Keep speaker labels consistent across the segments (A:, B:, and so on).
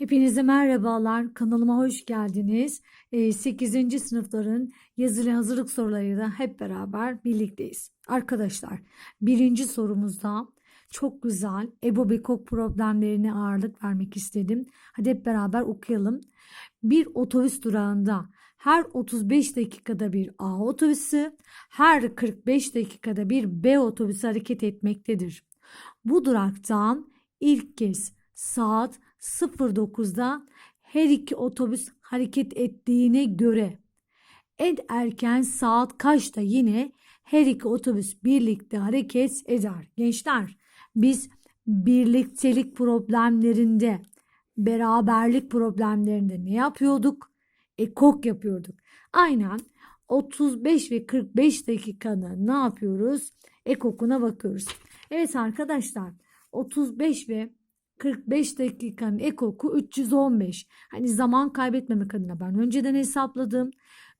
A: Hepinize merhabalar. Kanalıma hoş geldiniz. 8. sınıfların yazılı hazırlık sorularıyla hep beraber birlikteyiz. Arkadaşlar, birinci sorumuzda çok güzel ebobekok problemlerine ağırlık vermek istedim. Hadi hep beraber okuyalım. Bir otobüs durağında her 35 dakikada bir A otobüsü, her 45 dakikada bir B otobüsü hareket etmektedir. Bu duraktan ilk kez saat 09'da her iki otobüs hareket ettiğine göre en erken saat kaçta yine her iki otobüs birlikte hareket eder. Gençler biz birliktelik problemlerinde, beraberlik problemlerinde ne yapıyorduk? Ekok yapıyorduk. Aynen 35 ve 45 dakikada ne yapıyoruz? Ekokuna bakıyoruz. Evet arkadaşlar 35 ve 45 dakikanın ekoku 315. Hani zaman kaybetmemek adına ben önceden hesapladım.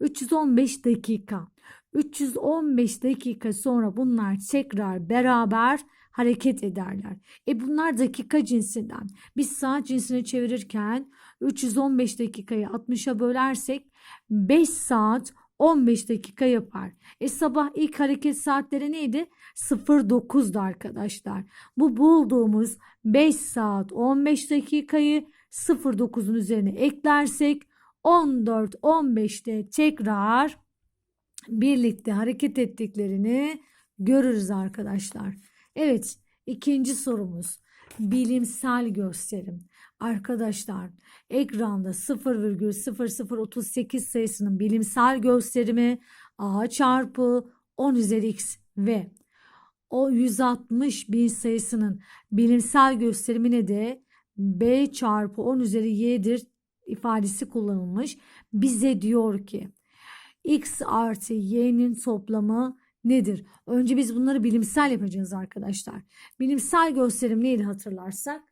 A: 315 dakika. 315 dakika sonra bunlar tekrar beraber hareket ederler. E bunlar dakika cinsinden. Biz saat cinsine çevirirken 315 dakikayı 60'a bölersek 5 saat 15 dakika yapar. E sabah ilk hareket saatleri neydi? 09'du arkadaşlar. Bu bulduğumuz 5 saat 15 dakikayı 09'un üzerine eklersek 14-15'te tekrar birlikte hareket ettiklerini görürüz arkadaşlar. Evet ikinci sorumuz bilimsel gösterim. Arkadaşlar ekranda 0,0038 sayısının bilimsel gösterimi a çarpı 10 üzeri x ve o 160 bin sayısının bilimsel gösterimine de b çarpı 10 üzeri y'dir ifadesi kullanılmış. Bize diyor ki x artı y'nin toplamı nedir? Önce biz bunları bilimsel yapacağız arkadaşlar. Bilimsel gösterim neydi hatırlarsak?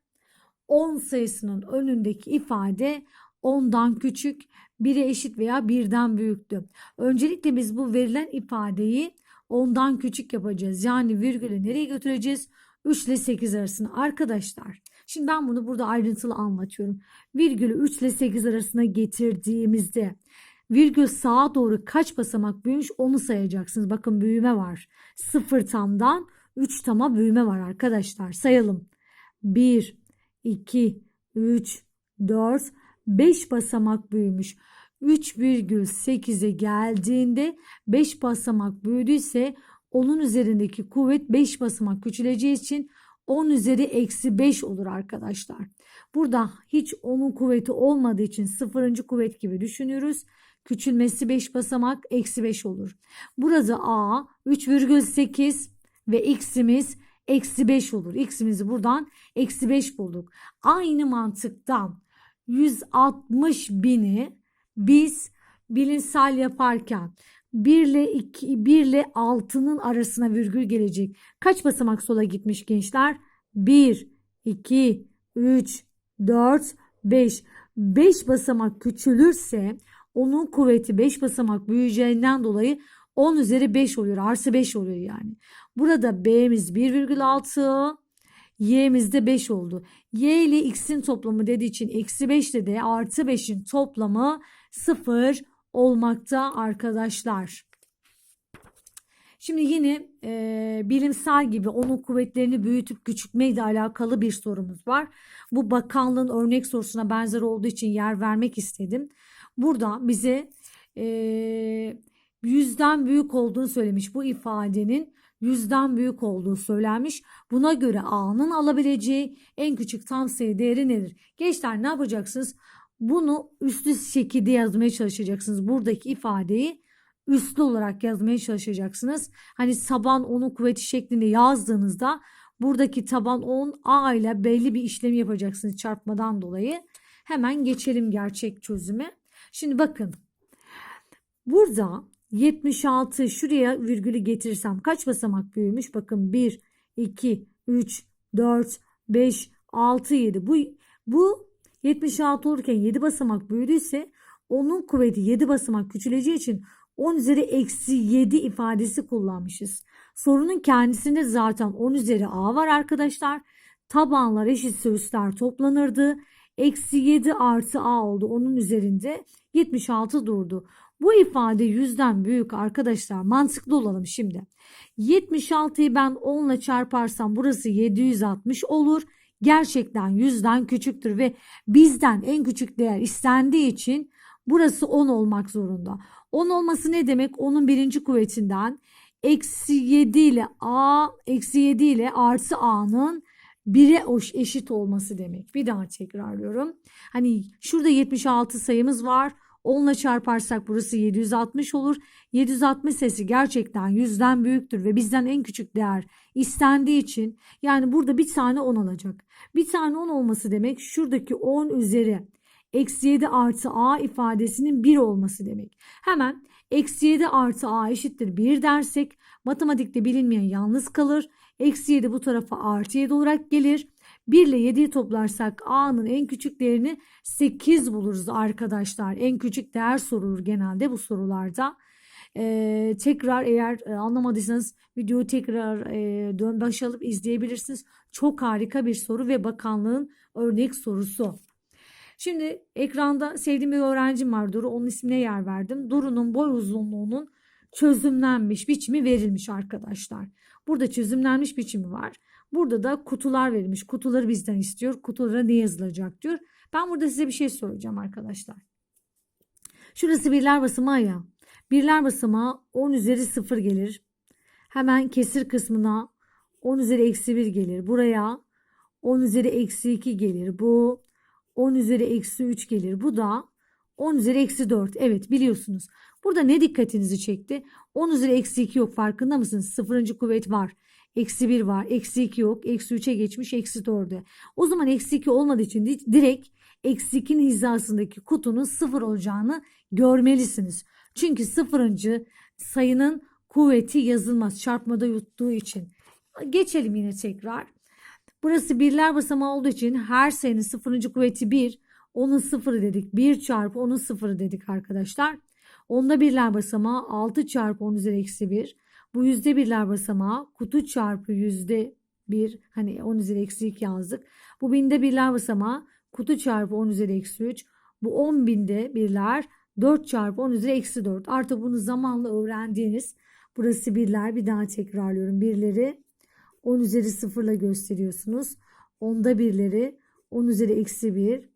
A: 10 sayısının önündeki ifade 10'dan küçük, 1'e eşit veya 1'den büyüktü. Öncelikle biz bu verilen ifadeyi 10'dan küçük yapacağız. Yani virgülü nereye götüreceğiz? 3 ile 8 arasına. Arkadaşlar şimdi ben bunu burada ayrıntılı anlatıyorum. Virgülü 3 ile 8 arasına getirdiğimizde virgül sağa doğru kaç basamak büyümüş onu sayacaksınız. Bakın büyüme var. 0 tamdan 3 tama büyüme var arkadaşlar. Sayalım. 1, 2, 3, 4, 5 basamak büyümüş. 3,8'e geldiğinde 5 basamak büyüdüyse onun üzerindeki kuvvet 5 basamak küçüleceği için 10 üzeri eksi 5 olur arkadaşlar. Burada hiç onun kuvveti olmadığı için sıfırıncı kuvvet gibi düşünüyoruz. Küçülmesi 5 basamak eksi 5 olur. Burada A 3,8 ve x'imiz eksi 5 olur. X'imizi buradan eksi 5 bulduk. Aynı mantıktan 160 bini biz bilinsel yaparken 1 ile 2 1 ile 6'nın arasına virgül gelecek. Kaç basamak sola gitmiş gençler? 1 2 3 4 5 5 basamak küçülürse onun kuvveti 5 basamak büyüyeceğinden dolayı 10 üzeri 5 oluyor. Artı 5 oluyor yani. Burada B'miz 1,6 Y'miz de 5 oldu. Y ile X'in toplamı dediği için eksi 5 ile de artı 5'in toplamı 0 olmakta arkadaşlar. Şimdi yine e, bilimsel gibi onun kuvvetlerini büyütüp küçültmeyle alakalı bir sorumuz var. Bu bakanlığın örnek sorusuna benzer olduğu için yer vermek istedim. Burada bize e, yüzden büyük olduğunu söylemiş. Bu ifadenin yüzden büyük olduğu söylenmiş. Buna göre A'nın alabileceği en küçük tam sayı değeri nedir? Gençler ne yapacaksınız? Bunu üstlü şekilde yazmaya çalışacaksınız. Buradaki ifadeyi üstlü olarak yazmaya çalışacaksınız. Hani taban 10'un kuvveti şeklinde yazdığınızda buradaki taban 10 A ile belli bir işlemi yapacaksınız çarpmadan dolayı. Hemen geçelim gerçek çözüme. Şimdi bakın. Burada 76 şuraya virgülü getirirsem kaç basamak büyümüş? Bakın 1, 2, 3, 4, 5, 6, 7. Bu, bu 76 olurken 7 basamak büyüdüyse onun kuvveti 7 basamak küçüleceği için 10 üzeri eksi 7 ifadesi kullanmışız. Sorunun kendisinde zaten 10 üzeri a var arkadaşlar. Tabanlar eşitse üstler toplanırdı. Eksi 7 artı a oldu. Onun üzerinde 76 durdu. Bu ifade yüzden büyük arkadaşlar. Mantıklı olalım şimdi. 76'yı ben 10 ile çarparsam burası 760 olur. Gerçekten yüzden küçüktür ve bizden en küçük değer istendiği için burası 10 olmak zorunda. 10 olması ne demek? Onun birinci kuvvetinden eksi 7 ile a eksi 7 ile artı a'nın 1'e eşit olması demek. Bir daha tekrarlıyorum. Hani şurada 76 sayımız var. 10 ile çarparsak burası 760 olur. 760 sesi gerçekten yüzden büyüktür ve bizden en küçük değer istendiği için yani burada bir tane 10 olacak. Bir tane 10 olması demek şuradaki 10 üzeri eksi 7 artı a ifadesinin 1 olması demek. Hemen eksi 7 artı a eşittir 1 dersek matematikte bilinmeyen yalnız kalır. Eksi 7 bu tarafa artı 7 olarak gelir. 1 ile 7'yi toplarsak a'nın en küçük değerini 8 buluruz arkadaşlar. En küçük değer sorulur genelde bu sorularda. Ee, tekrar eğer e, anlamadıysanız videoyu tekrar e, dön baş alıp izleyebilirsiniz. Çok harika bir soru ve bakanlığın örnek sorusu. Şimdi ekranda sevdiğim bir öğrencim var Duru. Onun ismine yer verdim. Duru'nun boy uzunluğunun çözümlenmiş biçimi verilmiş arkadaşlar. Burada çözümlenmiş biçimi var. Burada da kutular verilmiş. Kutuları bizden istiyor. Kutulara ne yazılacak diyor. Ben burada size bir şey soracağım arkadaşlar. Şurası birler basamağı ya. Birler basamağı 10 üzeri 0 gelir. Hemen kesir kısmına 10 üzeri eksi 1 gelir. Buraya 10 üzeri eksi 2 gelir. Bu 10 üzeri eksi 3 gelir. Bu da 10 üzeri eksi 4. Evet biliyorsunuz. Burada ne dikkatinizi çekti? 10 üzeri eksi 2 yok farkında mısınız? Sıfırıncı kuvvet var. Eksi 1 var. Eksi 2 yok. Eksi 3'e geçmiş. Eksi 4'e. O zaman eksi 2 olmadığı için direkt eksi 2'nin hizasındaki kutunun sıfır olacağını görmelisiniz. Çünkü sıfırıncı sayının kuvveti yazılmaz. Çarpmada yuttuğu için. Geçelim yine tekrar. Burası birler basamağı olduğu için her sayının sıfırıncı kuvveti 1. Onun sıfırı dedik. 1 çarpı onun sıfırı dedik arkadaşlar. Onda birler basamağı 6 çarpı 10 üzeri eksi 1. Bu yüzde birler basamağı kutu çarpı yüzde 1 hani 10 üzeri eksi 2 yazdık. Bu binde birler basamağı kutu çarpı 10 üzeri eksi 3. Bu 10 binde birler 4 çarpı 10 üzeri eksi 4. Artık bunu zamanla öğrendiğiniz burası birler bir daha tekrarlıyorum. Birleri 10 üzeri 0 ile gösteriyorsunuz. Onda birleri 10 üzeri eksi 1.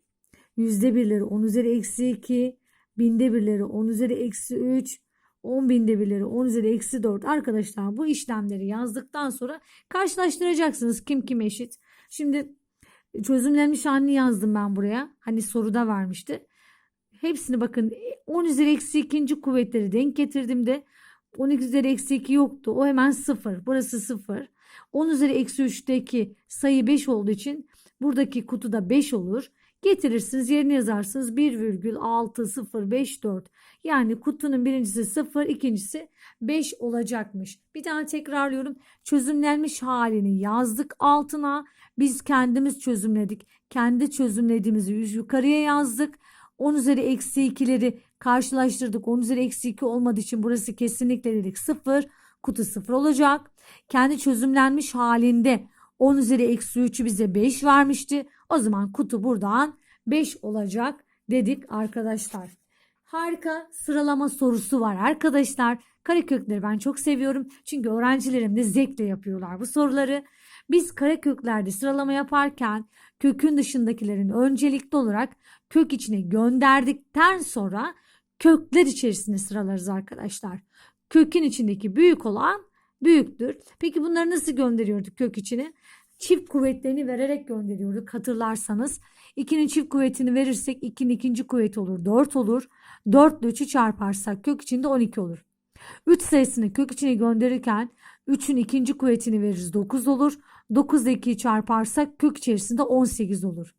A: Yüzde birleri 10 üzeri eksi 2. Binde birleri 10 üzeri eksi 3. 10 binde birleri 10 üzeri eksi 4. Arkadaşlar bu işlemleri yazdıktan sonra karşılaştıracaksınız kim kim eşit. Şimdi çözümlenmiş halini yazdım ben buraya. Hani soruda vermişti. Hepsini bakın 10 üzeri eksi 2. kuvvetleri denk getirdiğimde 12 üzeri eksi 2 yoktu. O hemen 0. Burası 0. 10 üzeri eksi 3'teki sayı 5 olduğu için buradaki kutuda 5 olur. Getirirsiniz yerine yazarsınız 1,6054. Yani kutunun birincisi 0 ikincisi 5 olacakmış. Bir daha tekrarlıyorum. Çözümlenmiş halini yazdık altına. Biz kendimiz çözümledik. Kendi çözümlediğimizi yukarıya yazdık. 10 üzeri eksi 2'leri karşılaştırdık. 10 üzeri eksi 2 olmadığı için burası kesinlikle dedik 0. Kutu 0 olacak. Kendi çözümlenmiş halinde 10 üzeri eksi 3'ü bize 5 vermişti. O zaman kutu buradan 5 olacak dedik arkadaşlar. Harika sıralama sorusu var arkadaşlar. Karekökleri ben çok seviyorum. Çünkü öğrencilerim de zevkle yapıyorlar bu soruları. Biz kareköklerde sıralama yaparken kökün dışındakilerin öncelikli olarak kök içine gönderdikten sonra kökler içerisinde sıralarız arkadaşlar. Kökün içindeki büyük olan büyüktür. Peki bunları nasıl gönderiyorduk kök içine? Çift kuvvetlerini vererek gönderiyorduk hatırlarsanız. 2'nin çift kuvvetini verirsek 2'nin ikinci kuvveti olur 4 olur. 4 ile 3'ü çarparsak kök içinde 12 olur. 3 sayısını kök içine gönderirken 3'ün ikinci kuvvetini veririz 9 olur. 9 ile 2'yi çarparsak kök içerisinde 18 olur.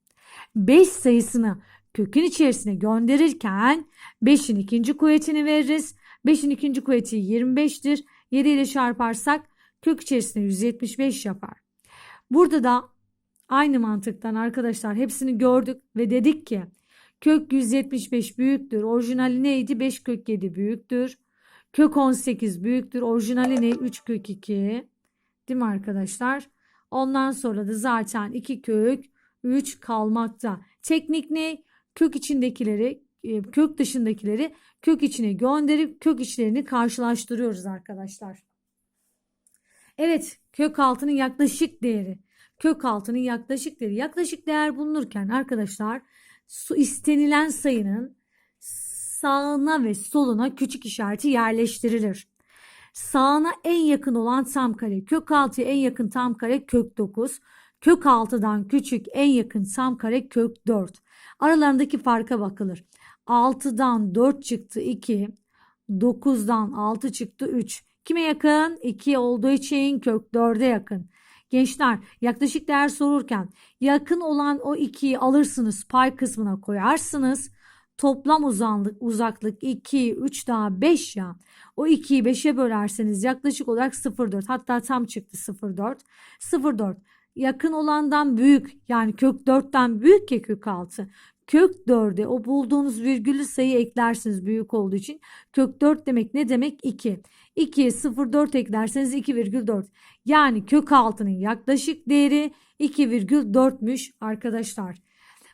A: 5 sayısını kökün içerisine gönderirken 5'in ikinci kuvvetini veririz. 5'in ikinci kuvveti 25'tir. 7 ile çarparsak kök içerisinde 175 yapar. Burada da aynı mantıktan arkadaşlar hepsini gördük ve dedik ki kök 175 büyüktür. Orijinali neydi? 5 kök 7 büyüktür. Kök 18 büyüktür. Orijinali ne? 3 kök 2. Değil mi arkadaşlar? Ondan sonra da zaten 2 kök 3 kalmakta. Teknik ne? Kök içindekileri, e, kök dışındakileri kök içine gönderip kök içlerini karşılaştırıyoruz arkadaşlar. Evet, kök altının yaklaşık değeri. Kök altının yaklaşık değeri. Yaklaşık değer bulunurken arkadaşlar su istenilen sayının sağına ve soluna küçük işareti yerleştirilir. Sağına en yakın olan tam kare, kök altıya en yakın tam kare kök 9, kök 6'dan küçük en yakın tam kare kök 4. Aralarındaki farka bakılır. 6'dan 4 çıktı 2, 9'dan 6 çıktı 3. Kime yakın? 2 olduğu için kök 4'e yakın. Gençler yaklaşık değer sorurken yakın olan o 2'yi alırsınız pay kısmına koyarsınız. Toplam uzanlık, uzaklık 2, 3 daha 5 ya. O 2'yi 5'e bölerseniz yaklaşık olarak 0,4 hatta tam çıktı 0,4. 0,4 yakın olandan büyük yani kök 4'ten büyük ya kök 6. Kök 4'e o bulduğunuz virgülü sayı eklersiniz büyük olduğu için. Kök 4 demek ne demek? 2. 2'ye 0,4 eklerseniz 2,4. Yani kök 6'nın yaklaşık değeri 2,4'müş arkadaşlar.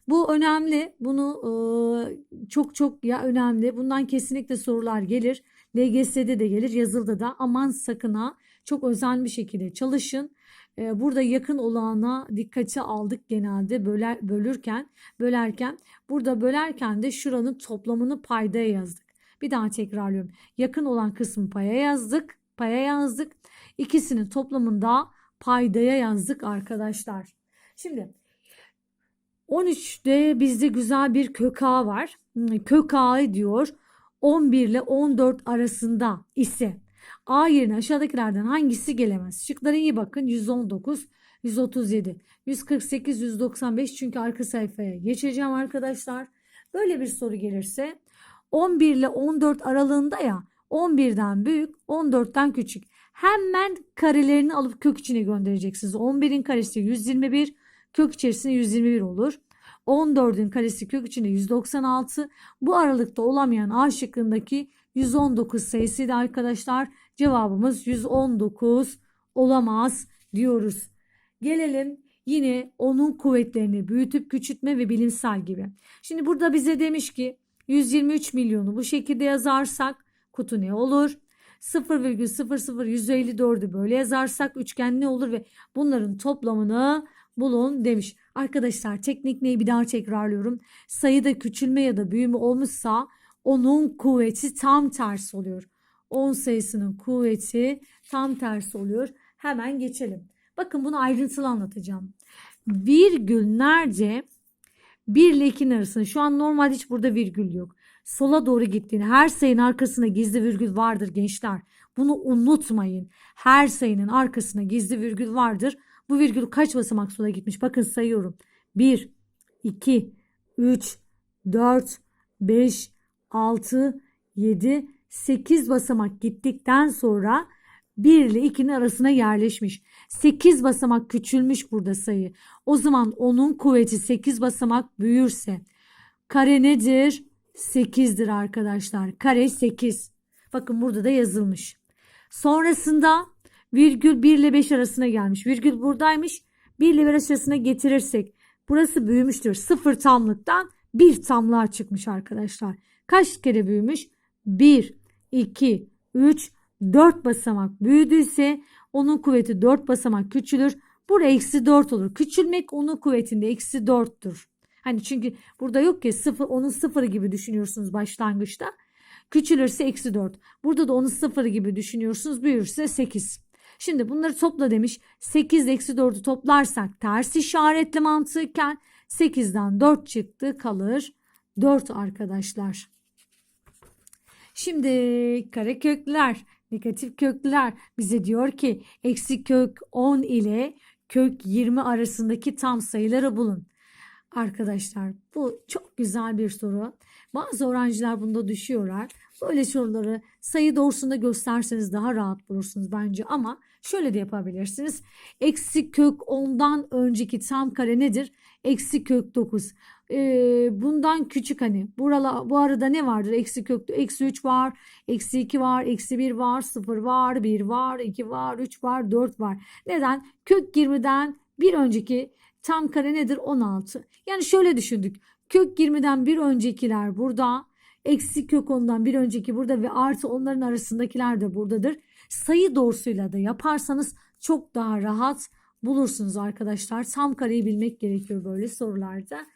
A: Bu önemli. Bunu e, çok çok ya önemli. Bundan kesinlikle sorular gelir. LGS'de de gelir, yazılıda da. Aman sakın ha. Çok özel bir şekilde çalışın. E, burada yakın olana dikkate aldık genelde böler, bölürken, bölerken. Burada bölerken de şuranın toplamını paydaya yazdık. Bir daha tekrarlıyorum. Yakın olan kısmı paya yazdık. Paya yazdık. İkisinin toplamında paydaya yazdık arkadaşlar. Şimdi 13'te bizde güzel bir kök A var. Hmm, Kök A diyor 11 ile 14 arasında ise A yerine aşağıdakilerden hangisi gelemez? Şıklara iyi bakın. 119, 137, 148, 195 çünkü arka sayfaya geçeceğim arkadaşlar. Böyle bir soru gelirse 11 ile 14 aralığında ya 11'den büyük 14'ten küçük. Hemen karelerini alıp kök içine göndereceksiniz. 11'in karesi 121, kök içerisinde 121 olur. 14'ün karesi kök içinde 196. Bu aralıkta olamayan A şıkkındaki 119 sayısıydı arkadaşlar. Cevabımız 119 olamaz diyoruz. Gelelim yine onun kuvvetlerini büyütüp küçültme ve bilimsel gibi. Şimdi burada bize demiş ki 123 milyonu bu şekilde yazarsak kutu ne olur? 0,00154'ü böyle yazarsak üçgen ne olur ve bunların toplamını bulun demiş. Arkadaşlar teknik neyi bir daha tekrarlıyorum. Sayıda küçülme ya da büyüme olmuşsa onun kuvveti tam tersi oluyor. 10 sayısının kuvveti tam tersi oluyor. Hemen geçelim. Bakın bunu ayrıntılı anlatacağım. Virgül nerede? 1 ile 2'nin arasında. Şu an normalde hiç burada virgül yok. Sola doğru gittiğini her sayının arkasında gizli virgül vardır gençler. Bunu unutmayın. Her sayının arkasında gizli virgül vardır. Bu virgül kaç basamak sola gitmiş? Bakın sayıyorum. 1, 2, 3, 4, 5, 6, 7, 8 basamak gittikten sonra 1 ile 2'nin arasına yerleşmiş. 8 basamak küçülmüş burada sayı. O zaman onun kuvveti 8 basamak büyürse kare nedir? 8'dir arkadaşlar. Kare 8. Bakın burada da yazılmış. Sonrasında virgül 1 ile 5 arasına gelmiş. Virgül buradaymış. 1 ile 5 arasına getirirsek burası büyümüştür. 0 tamlıktan 1 tamlığa çıkmış arkadaşlar. Kaç kere büyümüş? 1, 2, 3, 4 basamak büyüdüyse onun kuvveti 4 basamak küçülür. Buraya eksi 4 olur. Küçülmek onun kuvvetinde eksi 4'tür. Hani çünkü burada yok ki sıfır, onun sıfırı gibi düşünüyorsunuz başlangıçta. Küçülürse eksi 4. Burada da onun sıfırı gibi düşünüyorsunuz. Büyürse 8. Şimdi bunları topla demiş. 8 eksi 4'ü toplarsak ters işaretli mantıken 8'den 4 çıktı kalır 4 arkadaşlar. Şimdi karekökler, negatif kökler bize diyor ki eksi kök 10 ile kök 20 arasındaki tam sayıları bulun. Arkadaşlar bu çok güzel bir soru. Bazı öğrenciler bunda düşüyorlar. Böyle soruları sayı doğrusunda gösterseniz daha rahat bulursunuz bence ama şöyle de yapabilirsiniz. Eksi kök 10'dan önceki tam kare nedir? Eksi kök 9. Ee, bundan küçük hani burala, bu arada ne vardır? Eksi kök eksi 3 var, eksi 2 var, eksi 1 var, 0 var, 1 var, 2 var, 3 var, 4 var. Neden? Kök 20'den bir önceki Tam kare nedir? 16. Yani şöyle düşündük. Kök 20'den bir öncekiler burada. Eksi kök ondan bir önceki burada ve artı onların arasındakiler de buradadır. Sayı doğrusuyla da yaparsanız çok daha rahat bulursunuz arkadaşlar. Tam kareyi bilmek gerekiyor böyle sorularda.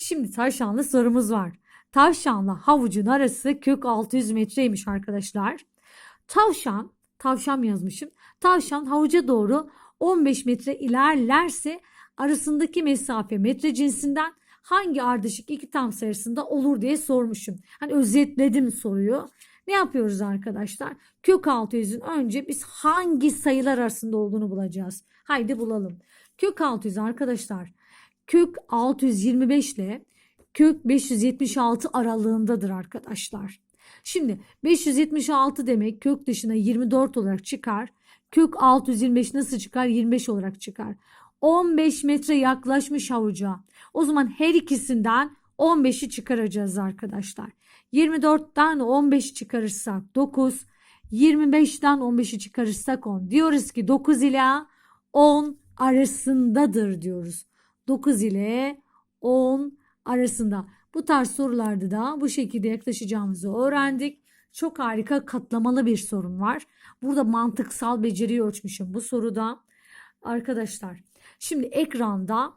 A: Şimdi tavşanlı sorumuz var. Tavşanla havucun arası kök 600 metreymiş arkadaşlar. Tavşan, tavşan yazmışım. Tavşan havuca doğru 15 metre ilerlerse arasındaki mesafe metre cinsinden hangi ardışık iki tam sayısında olur diye sormuşum. Hani özetledim soruyu. Ne yapıyoruz arkadaşlar? Kök 600'ün önce biz hangi sayılar arasında olduğunu bulacağız. Haydi bulalım. Kök 600 arkadaşlar kök 625 ile kök 576 aralığındadır arkadaşlar. Şimdi 576 demek kök dışına 24 olarak çıkar. Kök 625 nasıl çıkar? 25 olarak çıkar. 15 metre yaklaşmış havuca. O zaman her ikisinden 15'i çıkaracağız arkadaşlar. 24'ten 15 çıkarırsak 9, 25'ten 15'i çıkarırsak 10. Diyoruz ki 9 ile 10 arasındadır diyoruz. 9 ile 10 arasında. Bu tarz sorularda da bu şekilde yaklaşacağımızı öğrendik. Çok harika katlamalı bir sorun var. Burada mantıksal beceriyi ölçmüşüm bu soruda. Arkadaşlar şimdi ekranda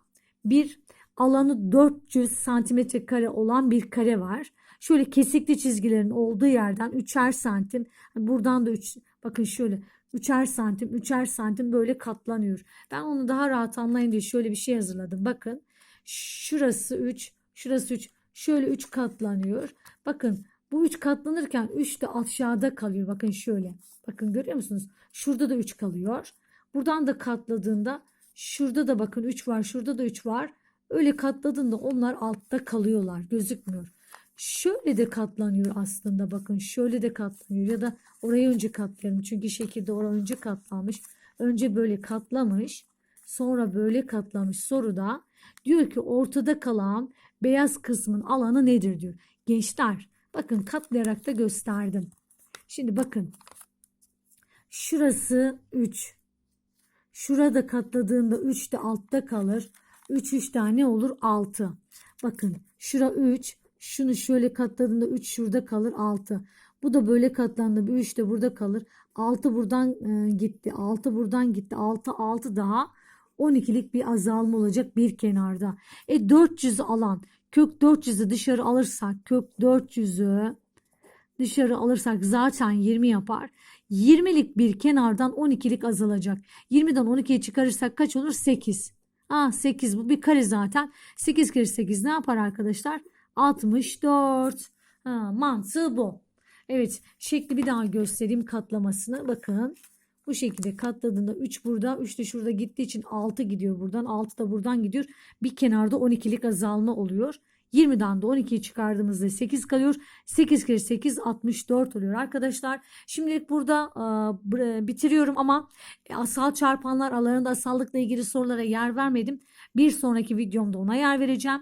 A: bir alanı 400 santimetre kare olan bir kare var. Şöyle kesikli çizgilerin olduğu yerden 3'er santim buradan da 3 bakın şöyle 3'er santim 3'er santim böyle katlanıyor. Ben onu daha rahat anlayın diye şöyle bir şey hazırladım. Bakın şurası 3 şurası 3 şöyle 3 katlanıyor. Bakın bu 3 katlanırken 3 de aşağıda kalıyor. Bakın şöyle. Bakın görüyor musunuz? Şurada da 3 kalıyor. Buradan da katladığında şurada da bakın 3 var. Şurada da 3 var. Öyle katladığında onlar altta kalıyorlar. Gözükmüyor. Şöyle de katlanıyor aslında bakın. Şöyle de katlanıyor ya da orayı önce katlayalım. Çünkü şekilde oraya önce katlanmış. Önce böyle katlamış. Sonra böyle katlamış soruda diyor ki ortada kalan beyaz kısmın alanı nedir diyor. Gençler bakın katlayarak da gösterdim. Şimdi bakın şurası 3. Şurada katladığında 3 de altta kalır. 3 3 tane olur 6. Bakın şura 3. Şunu şöyle katladığında 3 şurada kalır 6. Bu da böyle katlandı. 3 de burada kalır. 6 buradan e, gitti. 6 buradan gitti. 6 6 daha 12'lik bir azalma olacak bir kenarda. E 400 alan kök 400'ü dışarı alırsak kök 400'ü dışarı alırsak zaten 20 yapar. 20'lik bir kenardan 12'lik azalacak. 20'den 12'ye çıkarırsak kaç olur? 8. Ah 8 bu bir kare zaten. 8 kere 8 ne yapar arkadaşlar? 64. Ha, mantığı bu. Evet şekli bir daha göstereyim katlamasını. Bakın bu şekilde katladığında 3 burada 3 de şurada gittiği için 6 gidiyor buradan 6 da buradan gidiyor. Bir kenarda 12'lik azalma oluyor. 20'den de 12'yi çıkardığımızda 8 kalıyor. 8 kere 8 64 oluyor arkadaşlar. Şimdilik burada e, bitiriyorum ama asal çarpanlar alanında asallıkla ilgili sorulara yer vermedim. Bir sonraki videomda ona yer vereceğim.